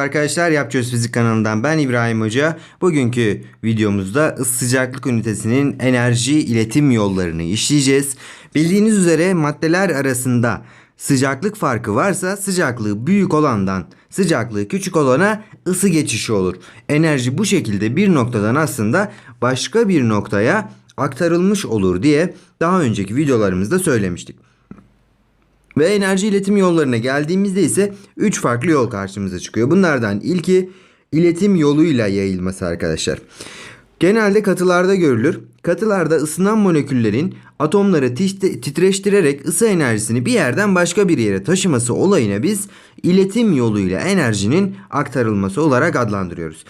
arkadaşlar, Yapacağız Fizik kanalından ben İbrahim Hoca. Bugünkü videomuzda ısı sıcaklık ünitesinin enerji iletim yollarını işleyeceğiz. Bildiğiniz üzere maddeler arasında sıcaklık farkı varsa sıcaklığı büyük olandan sıcaklığı küçük olana ısı geçişi olur. Enerji bu şekilde bir noktadan aslında başka bir noktaya aktarılmış olur diye daha önceki videolarımızda söylemiştik. Ve enerji iletim yollarına geldiğimizde ise 3 farklı yol karşımıza çıkıyor. Bunlardan ilki iletim yoluyla yayılması arkadaşlar. Genelde katılarda görülür. Katılarda ısınan moleküllerin atomları titreştirerek ısı enerjisini bir yerden başka bir yere taşıması olayına biz iletim yoluyla enerjinin aktarılması olarak adlandırıyoruz.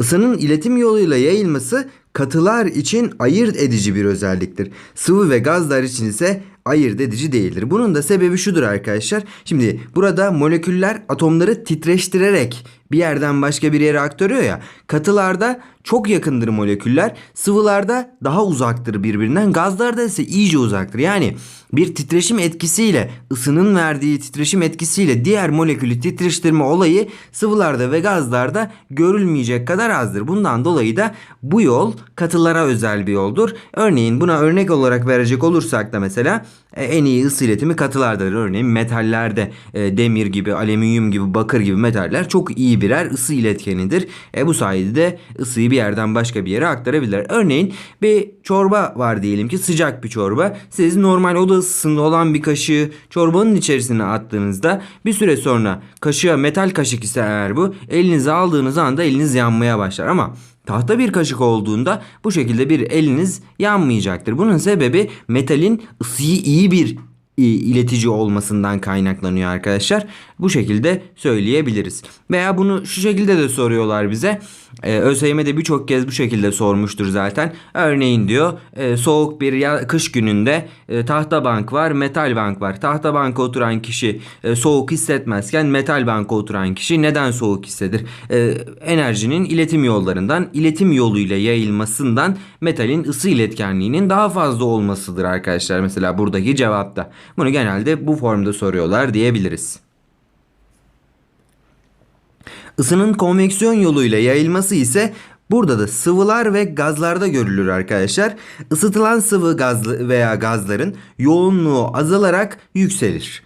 Isının iletim yoluyla yayılması katılar için ayırt edici bir özelliktir. Sıvı ve gazlar için ise ayırt edici değildir. Bunun da sebebi şudur arkadaşlar. Şimdi burada moleküller atomları titreştirerek bir yerden başka bir yere aktarıyor ya. Katılarda çok yakındır moleküller. Sıvılarda daha uzaktır birbirinden. Gazlarda ise iyice uzaktır. Yani bir titreşim etkisiyle ısının verdiği titreşim etkisiyle diğer molekülü titreştirme olayı sıvılarda ve gazlarda görülmeyecek kadar azdır. Bundan dolayı da bu yol katılara özel bir yoldur. Örneğin buna örnek olarak verecek olursak da mesela en iyi ısı iletimi katılardadır. Örneğin metallerde e, demir gibi, alüminyum gibi, bakır gibi metaller çok iyi birer ısı iletkenidir. E, bu sayede de ısıyı bir yerden başka bir yere aktarabilirler. Örneğin bir çorba var diyelim ki sıcak bir çorba. Siz normal oda ısısında olan bir kaşığı çorbanın içerisine attığınızda bir süre sonra kaşığa metal kaşık ise eğer bu elinize aldığınız anda eliniz yanmaya başlar ama Tahta bir kaşık olduğunda bu şekilde bir eliniz yanmayacaktır. Bunun sebebi metalin ısıyı iyi bir iletici olmasından kaynaklanıyor arkadaşlar. Bu şekilde söyleyebiliriz. Veya bunu şu şekilde de soruyorlar bize. Ee, ÖSYM de birçok kez bu şekilde sormuştur zaten. Örneğin diyor e, soğuk bir ya, kış gününde e, tahta bank var, metal bank var. Tahta banka oturan kişi e, soğuk hissetmezken metal banka oturan kişi neden soğuk hisseder? E, enerjinin iletim yollarından, iletim yoluyla yayılmasından metalin ısı iletkenliğinin daha fazla olmasıdır arkadaşlar. Mesela buradaki cevapta. Bunu genelde bu formda soruyorlar diyebiliriz. Isının konveksiyon yoluyla yayılması ise burada da sıvılar ve gazlarda görülür arkadaşlar. Isıtılan sıvı gazlı veya gazların yoğunluğu azalarak yükselir.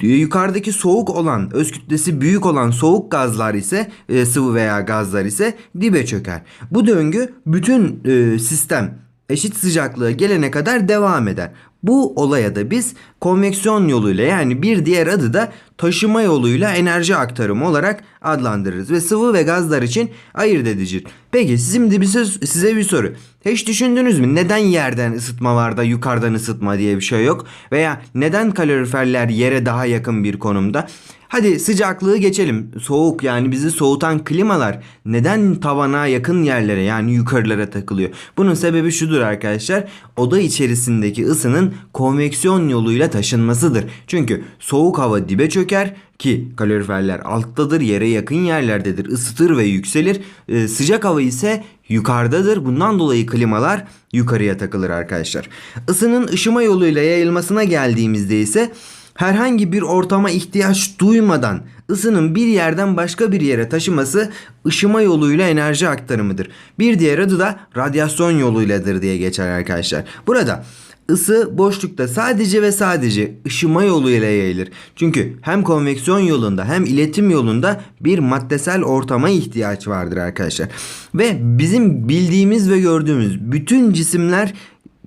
Yukarıdaki soğuk olan, öz kütlesi büyük olan soğuk gazlar ise e, sıvı veya gazlar ise dibe çöker. Bu döngü bütün e, sistem eşit sıcaklığa gelene kadar devam eder. Bu olaya da biz konveksiyon yoluyla yani bir diğer adı da taşıma yoluyla enerji aktarımı olarak adlandırırız ve sıvı ve gazlar için ayırt edicidir. Peki şimdi bir söz, size bir soru. Hiç düşündünüz mü neden yerden ısıtma var da yukarıdan ısıtma diye bir şey yok? Veya neden kaloriferler yere daha yakın bir konumda? Hadi sıcaklığı geçelim. Soğuk yani bizi soğutan klimalar neden tavana yakın yerlere yani yukarılara takılıyor? Bunun sebebi şudur arkadaşlar. Oda içerisindeki ısının konveksiyon yoluyla taşınmasıdır. Çünkü soğuk hava dibe çöker ki kaloriferler alttadır, yere yakın yerlerdedir, ısıtır ve yükselir. Ee, sıcak hava ise yukarıdadır. Bundan dolayı klimalar yukarıya takılır arkadaşlar. Isının ışıma yoluyla yayılmasına geldiğimizde ise herhangi bir ortama ihtiyaç duymadan ısının bir yerden başka bir yere taşıması ışıma yoluyla enerji aktarımıdır. Bir diğer adı da radyasyon yoluyladır diye geçer arkadaşlar. Burada ısı boşlukta sadece ve sadece ışıma yoluyla yayılır. Çünkü hem konveksiyon yolunda hem iletim yolunda bir maddesel ortama ihtiyaç vardır arkadaşlar. Ve bizim bildiğimiz ve gördüğümüz bütün cisimler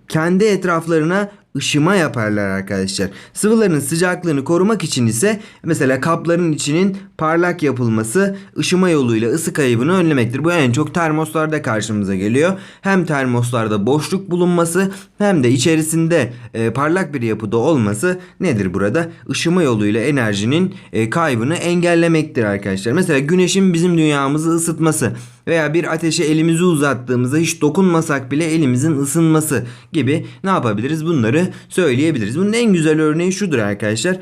kendi etraflarına ışıma yaparlar arkadaşlar. Sıvıların sıcaklığını korumak için ise mesela kapların içinin parlak yapılması ışıma yoluyla ısı kaybını önlemektir. Bu en çok termoslarda karşımıza geliyor. Hem termoslarda boşluk bulunması hem de içerisinde e, parlak bir yapıda olması nedir burada? Işıma yoluyla enerjinin e, kaybını engellemektir arkadaşlar. Mesela güneşin bizim dünyamızı ısıtması veya bir ateşe elimizi uzattığımızda hiç dokunmasak bile elimizin ısınması gibi ne yapabiliriz? Bunları söyleyebiliriz. Bunun en güzel örneği şudur arkadaşlar.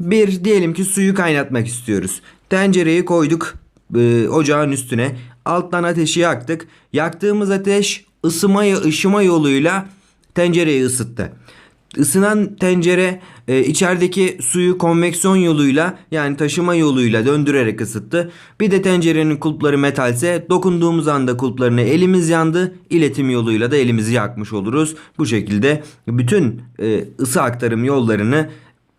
Bir diyelim ki suyu kaynatmak istiyoruz. Tencereyi koyduk e, ocağın üstüne. Alttan ateşi yaktık. Yaktığımız ateş ısıma ışıma yoluyla tencereyi ısıttı. Isınan tencere e, içerideki suyu konveksiyon yoluyla yani taşıma yoluyla döndürerek ısıttı. Bir de tencerenin kulpları metalse dokunduğumuz anda kulplarına elimiz yandı. İletim yoluyla da elimizi yakmış oluruz. Bu şekilde bütün e, ısı aktarım yollarını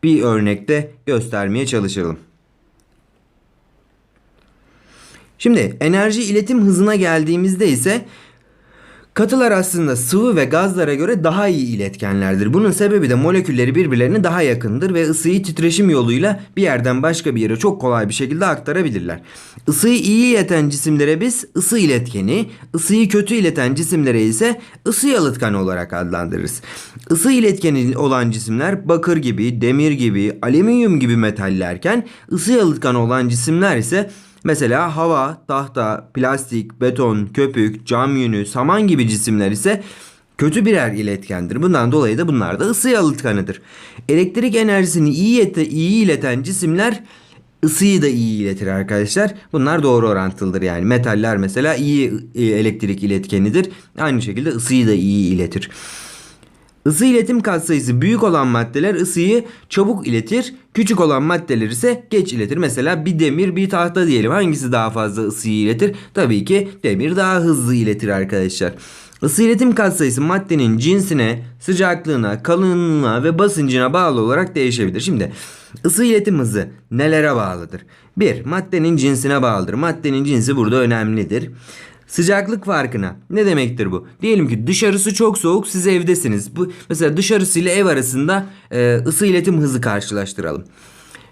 bir örnekte göstermeye çalışalım. Şimdi enerji iletim hızına geldiğimizde ise Katılar aslında sıvı ve gazlara göre daha iyi iletkenlerdir. Bunun sebebi de molekülleri birbirlerine daha yakındır ve ısıyı titreşim yoluyla bir yerden başka bir yere çok kolay bir şekilde aktarabilirler. Isıyı iyi ileten cisimlere biz ısı iletkeni, ısıyı kötü ileten cisimlere ise ısı yalıtkanı olarak adlandırırız. Isı iletkeni olan cisimler bakır gibi, demir gibi, alüminyum gibi metallerken ısı yalıtkanı olan cisimler ise Mesela hava, tahta, plastik, beton, köpük, cam yünü, saman gibi cisimler ise kötü birer iletkendir. Bundan dolayı da bunlar da ısı yalıtkanıdır. Elektrik enerjisini iyi, ete, iyi ileten cisimler ısıyı da iyi iletir arkadaşlar. Bunlar doğru orantılıdır yani. Metaller mesela iyi e, elektrik iletkenidir. Aynı şekilde ısıyı da iyi iletir. Isı iletim katsayısı büyük olan maddeler ısıyı çabuk iletir. Küçük olan maddeler ise geç iletir. Mesela bir demir bir tahta diyelim. Hangisi daha fazla ısıyı iletir? Tabii ki demir daha hızlı iletir arkadaşlar. Isı iletim katsayısı maddenin cinsine, sıcaklığına, kalınlığına ve basıncına bağlı olarak değişebilir. Şimdi ısı iletim hızı nelere bağlıdır? 1. Maddenin cinsine bağlıdır. Maddenin cinsi burada önemlidir. Sıcaklık farkına. Ne demektir bu? Diyelim ki dışarısı çok soğuk siz evdesiniz. Bu mesela dışarısı ile ev arasında e, ısı iletim hızı karşılaştıralım.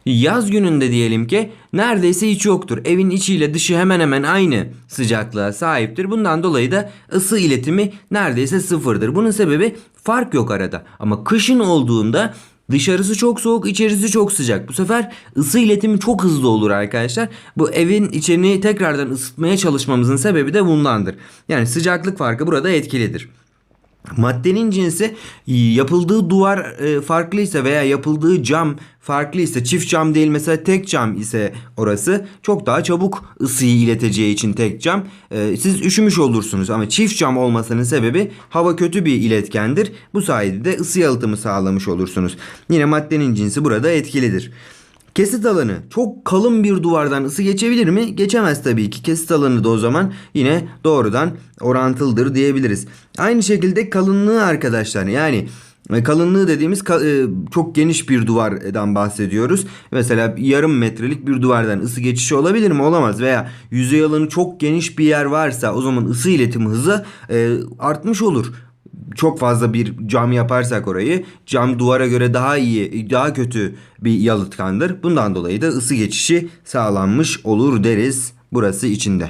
Yaz gününde diyelim ki neredeyse hiç yoktur. Evin içiyle dışı hemen hemen aynı sıcaklığa sahiptir. Bundan dolayı da ısı iletimi neredeyse sıfırdır. Bunun sebebi fark yok arada. Ama kışın olduğunda Dışarısı çok soğuk, içerisi çok sıcak. Bu sefer ısı iletimi çok hızlı olur arkadaşlar. Bu evin içini tekrardan ısıtmaya çalışmamızın sebebi de bundandır. Yani sıcaklık farkı burada etkilidir. Maddenin cinsi yapıldığı duvar e, farklıysa veya yapıldığı cam farklıysa çift cam değil mesela tek cam ise orası çok daha çabuk ısıyı ileteceği için tek cam e, siz üşümüş olursunuz ama çift cam olmasının sebebi hava kötü bir iletkendir. Bu sayede de ısı yalıtımı sağlamış olursunuz. Yine maddenin cinsi burada etkilidir. Kesit alanı çok kalın bir duvardan ısı geçebilir mi? Geçemez tabii ki. Kesit alanı da o zaman yine doğrudan orantılıdır diyebiliriz. Aynı şekilde kalınlığı arkadaşlar yani e, kalınlığı dediğimiz e, çok geniş bir duvardan bahsediyoruz. Mesela yarım metrelik bir duvardan ısı geçişi olabilir mi? Olamaz. Veya yüzey alanı çok geniş bir yer varsa o zaman ısı iletim hızı e, artmış olur çok fazla bir cam yaparsak orayı cam duvara göre daha iyi daha kötü bir yalıtkandır. Bundan dolayı da ısı geçişi sağlanmış olur deriz burası içinde.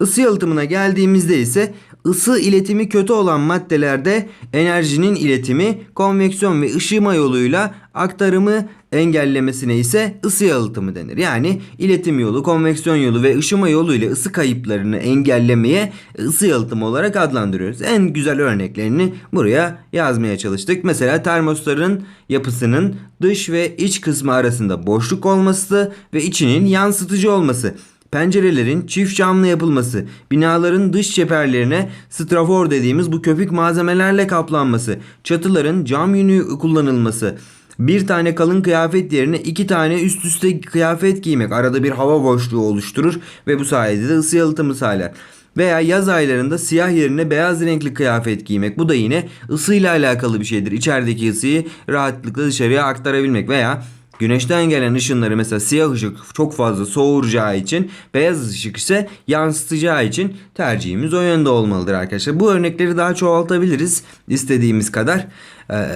Isı yalıtımına geldiğimizde ise ısı iletimi kötü olan maddelerde enerjinin iletimi konveksiyon ve ışıma yoluyla aktarımı engellemesine ise ısı yalıtımı denir. Yani iletim yolu, konveksiyon yolu ve ışıma yolu ile ısı kayıplarını engellemeye ısı yalıtımı olarak adlandırıyoruz. En güzel örneklerini buraya yazmaya çalıştık. Mesela termosların yapısının dış ve iç kısmı arasında boşluk olması ve içinin yansıtıcı olması pencerelerin çift camlı yapılması, binaların dış çeperlerine strafor dediğimiz bu köpük malzemelerle kaplanması, çatıların cam yünü kullanılması, bir tane kalın kıyafet yerine iki tane üst üste kıyafet giymek arada bir hava boşluğu oluşturur ve bu sayede de ısı yalıtımı sağlar. Veya yaz aylarında siyah yerine beyaz renkli kıyafet giymek. Bu da yine ısıyla alakalı bir şeydir. İçerideki ısıyı rahatlıkla dışarıya aktarabilmek veya Güneşten gelen ışınları mesela siyah ışık çok fazla soğuracağı için beyaz ışık ise yansıtacağı için tercihimiz o yönde olmalıdır arkadaşlar. Bu örnekleri daha çoğaltabiliriz istediğimiz kadar. Ee,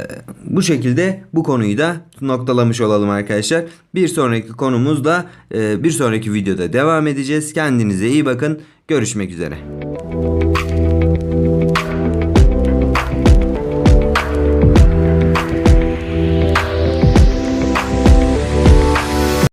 bu şekilde bu konuyu da noktalamış olalım arkadaşlar. Bir sonraki konumuzda e, bir sonraki videoda devam edeceğiz. Kendinize iyi bakın. Görüşmek üzere.